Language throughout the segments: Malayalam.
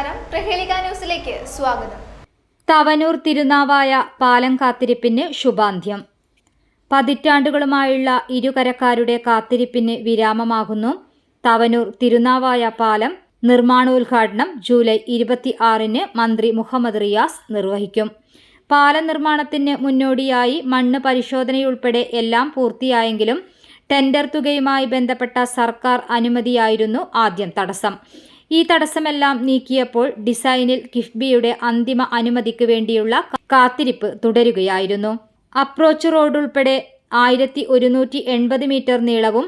നമസ്കാരം. പ്രഹേളിക ന്യൂസിലേക്ക് സ്വാഗതം. തവനൂർ തിരുനാവായ പാലം കാത്തിരിപ്പിന് ശുഭാന്ത്യം. പതിറ്റാണ്ടുകളുമായുള്ള ഇരുകരക്കാരുടെ കാത്തിരിപ്പിന് വിരാമമാകുന്നു തവനൂർ തിരുനാവായ പാലം നിർമ്മാണോദ്ഘാടനം ജൂലൈ ഇരുപത്തി ആറിന് മന്ത്രി മുഹമ്മദ് റിയാസ് നിർവഹിക്കും. പാലം നിർമ്മാണത്തിന് മുന്നോടിയായി മണ്ണ് പരിശോധനയുൾപ്പെടെ എല്ലാം പൂർത്തിയായെങ്കിലും ടെൻഡർ തുകയുമായി ബന്ധപ്പെട്ട സർക്കാർ അനുമതിയായിരുന്നു ആദ്യം തടസ്സം. ഈ തടസ്സമെല്ലാം നീക്കിയപ്പോൾ ഡിസൈനിൽ കിഫ്ബിയുടെ അന്തിമ അനുമതിക്ക് വേണ്ടിയുള്ള കാത്തിരിപ്പ് തുടരുകയായിരുന്നു. അപ്രോച്ച് റോഡ് ഉൾപ്പെടെ ആയിരത്തി ഒരുന്നൂറ്റി എൺപത് മീറ്റർ നീളവും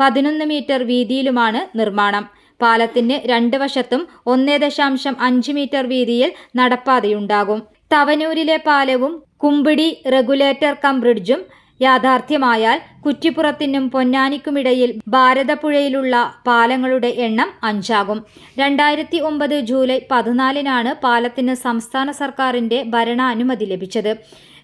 പതിനൊന്ന് മീറ്റർ വീതിയിലുമാണ് നിർമ്മാണം. പാലത്തിന് രണ്ട് വശത്തും ഒന്നേ ദശാംശം അഞ്ച് മീറ്റർ വീതിയിൽ നടപ്പാതയുണ്ടാകും. തവനൂരിലെ പാലവും കുമ്പിടി റെഗുലേറ്റർ കം ബ്രിഡ്ജും യാഥാർത്ഥ്യമായാൽ കുറ്റിപ്പുറത്തിനും പൊന്നാനിക്കുമിടയിൽ ഭാരതപ്പുഴയിലുള്ള പാലങ്ങളുടെ എണ്ണം അഞ്ചാകും. രണ്ടായിരത്തി ഒമ്പത് ജൂലൈ പതിനാലിനാണ് പാലത്തിന് സംസ്ഥാന സർക്കാരിന്റെ ഭരണാനുമതി ലഭിച്ചത്.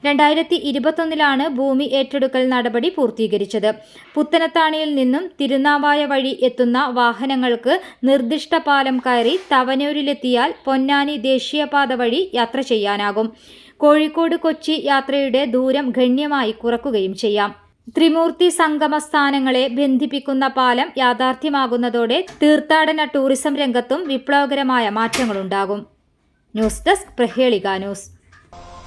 രണ്ടായിരത്തി ഇരുപത്തൊന്നിലാണ് ഭൂമി ഏറ്റെടുക്കൽ നടപടി പൂർത്തീകരിച്ചത്. പുത്തനത്താണിയിൽ നിന്നും തിരുനാവായ വഴി എത്തുന്ന വാഹനങ്ങൾക്ക് നിർദ്ദിഷ്ട പാലം കയറി തവനൂരിലെത്തിയാൽ പൊന്നാനി ദേശീയപാത വഴി യാത്ര ചെയ്യാനാകും. കോഴിക്കോട് കൊച്ചി യാത്രയുടെ ദൂരം ഗണ്യമായി കുറക്കുകയും ചെയ്യാം. ത്രിമൂർത്തി സംഗമ സ്ഥാനങ്ങളെ ബന്ധിപ്പിക്കുന്ന പാലം യാഥാർത്ഥ്യമാകുന്നതോടെ തീർത്ഥാടന ടൂറിസം രംഗത്തും വിപ്ലവകരമായ മാറ്റങ്ങളുണ്ടാകും. News desk Prahelika news.